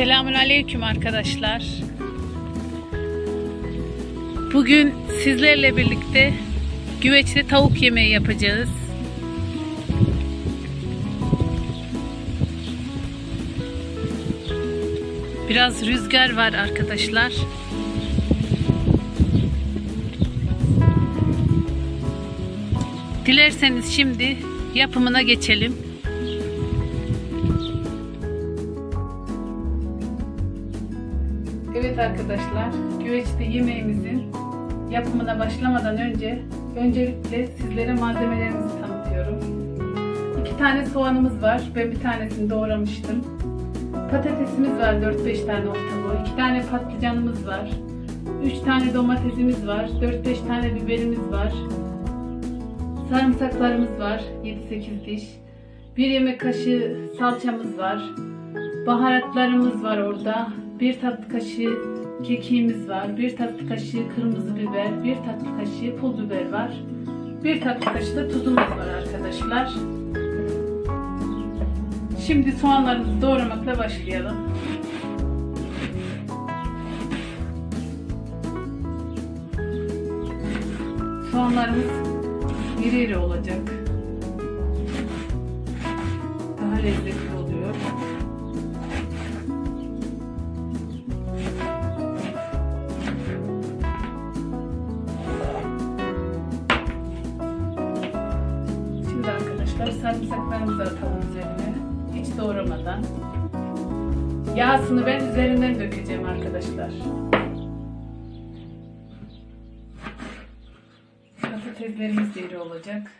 Selamun Aleyküm arkadaşlar. Bugün sizlerle birlikte güveçte tavuk yemeği yapacağız. Biraz rüzgar var arkadaşlar. Dilerseniz şimdi yapımına geçelim. Arkadaşlar, güveçte yemeğimizin yapımına başlamadan önce öncelikle sizlere malzemelerimizi tanıtıyorum. İki tane soğanımız var. Ben bir tanesini doğramıştım. Patatesimiz var 4-5 tane orta boy. İki tane patlıcanımız var. 3 tane domatesimiz var. 4-5 tane biberimiz var. Sarımsaklarımız var. 7-8 diş. Bir yemek kaşığı salçamız var. Baharatlarımız var orada. Bir tatlı kaşığı kekiğimiz var. Bir tatlı kaşığı kırmızı biber. Bir tatlı kaşığı pul biber var. Bir tatlı kaşığı da tuzumuz var arkadaşlar. Şimdi soğanlarımızı doğramakla başlayalım. Soğanlarımız iri iri olacak. Daha lezzetli sarımsaklarımızı atalım üzerine. Hiç doğramadan. Yağsını ben üzerinden dökeceğim arkadaşlar. Patateslerimiz de iri olacak.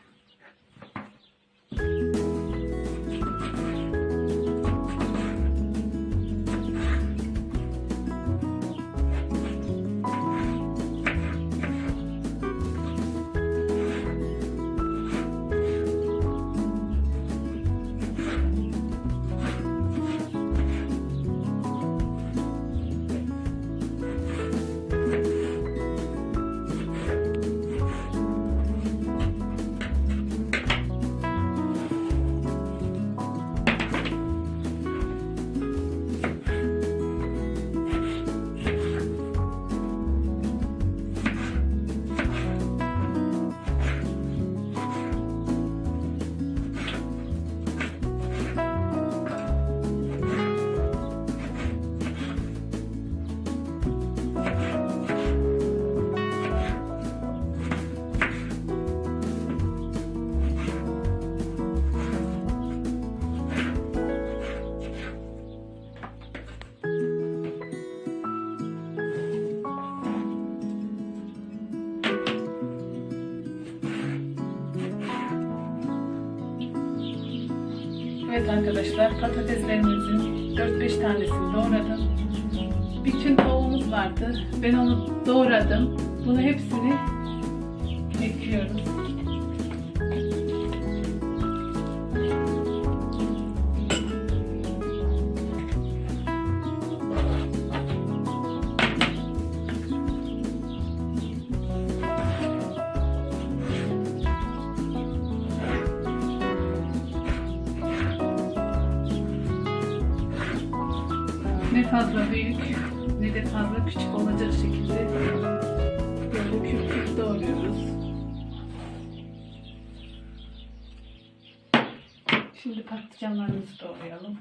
Arkadaşlar patateslerimizin 4-5 tanesini doğradım. Bütün tavuğumuz vardı. Ben onu doğradım. Bunu hepsini ekliyoruz. Ne fazla büyük ne de fazla küçük olacak şekilde böyle küp küp doğruyoruz. Şimdi patlıcanlarımızı doğrayalım.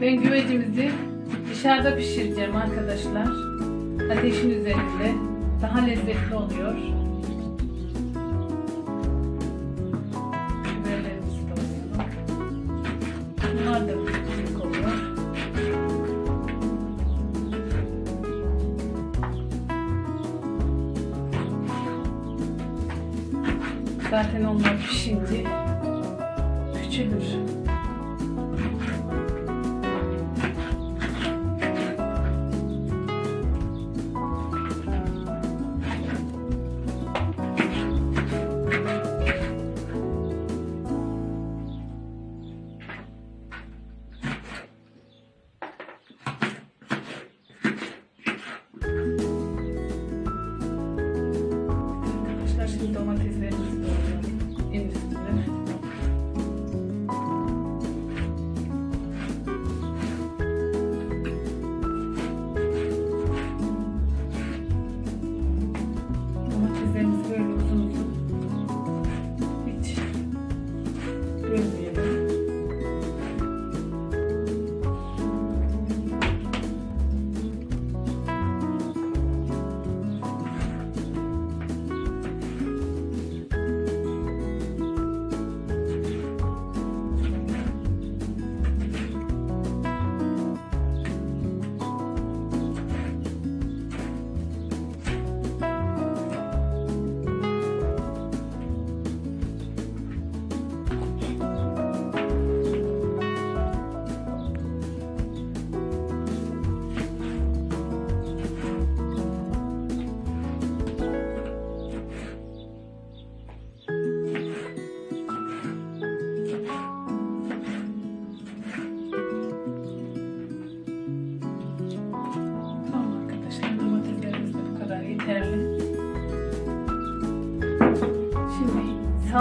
Ben güvecimizi dışarıda pişireceğim arkadaşlar. Ateşin üzerinde. Daha lezzetli oluyor. Bunlar da büyük oluyor. Zaten onlar pişince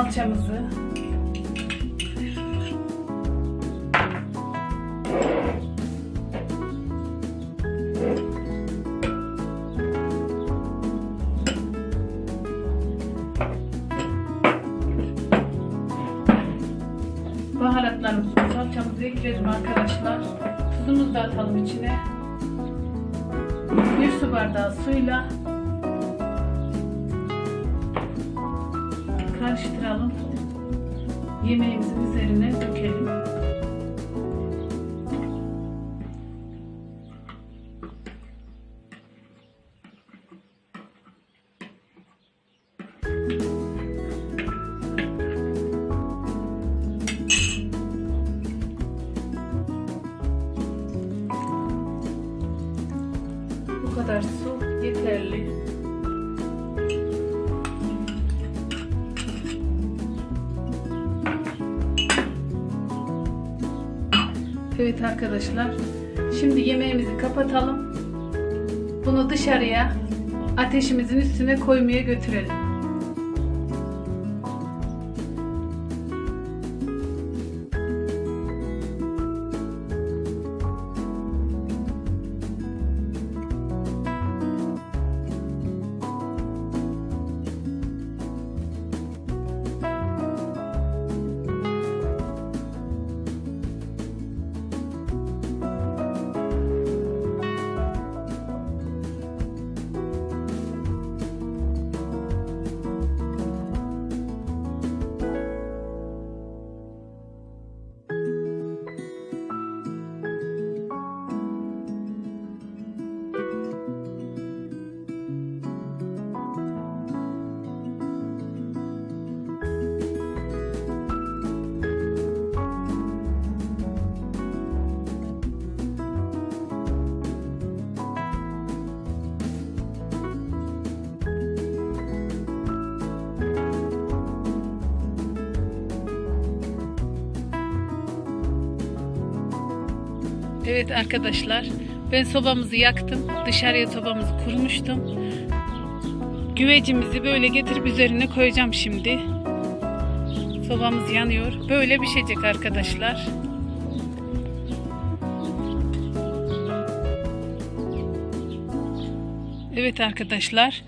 salçamızı baharatlarımızı, salçamızı ekledim arkadaşlar. Tuzumuzu da atalım içine. Bir su bardağı suyla karıştıralım. Yemeğimizin üzerine dökelim. Evet arkadaşlar. Şimdi yemeğimizi kapatalım. Bunu dışarıya ateşimizin üstüne koymaya götürelim. Evet arkadaşlar ben sobamızı yaktım. Dışarıya sobamızı kurmuştum. Güvecimizi böyle getirip üzerine koyacağım şimdi. Sobamız yanıyor. Böyle pişecek arkadaşlar. Evet arkadaşlar.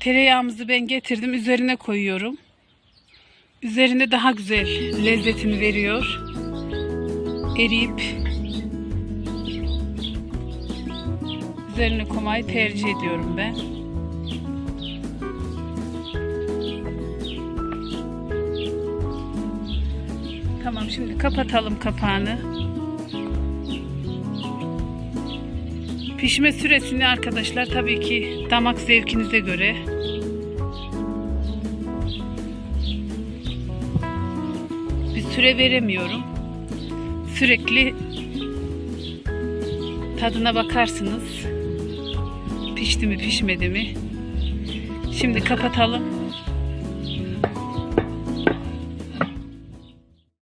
Tereyağımızı ben getirdim. Üzerine koyuyorum. Üzerinde daha güzel lezzetini veriyor. Eriyip Üzerine koymayı tercih ediyorum ben. Tamam şimdi kapatalım kapağını. Pişme süresini arkadaşlar tabii ki damak zevkinize göre bir süre veremiyorum. Sürekli tadına bakarsınız. Pişti mi pişmedi mi? Şimdi kapatalım.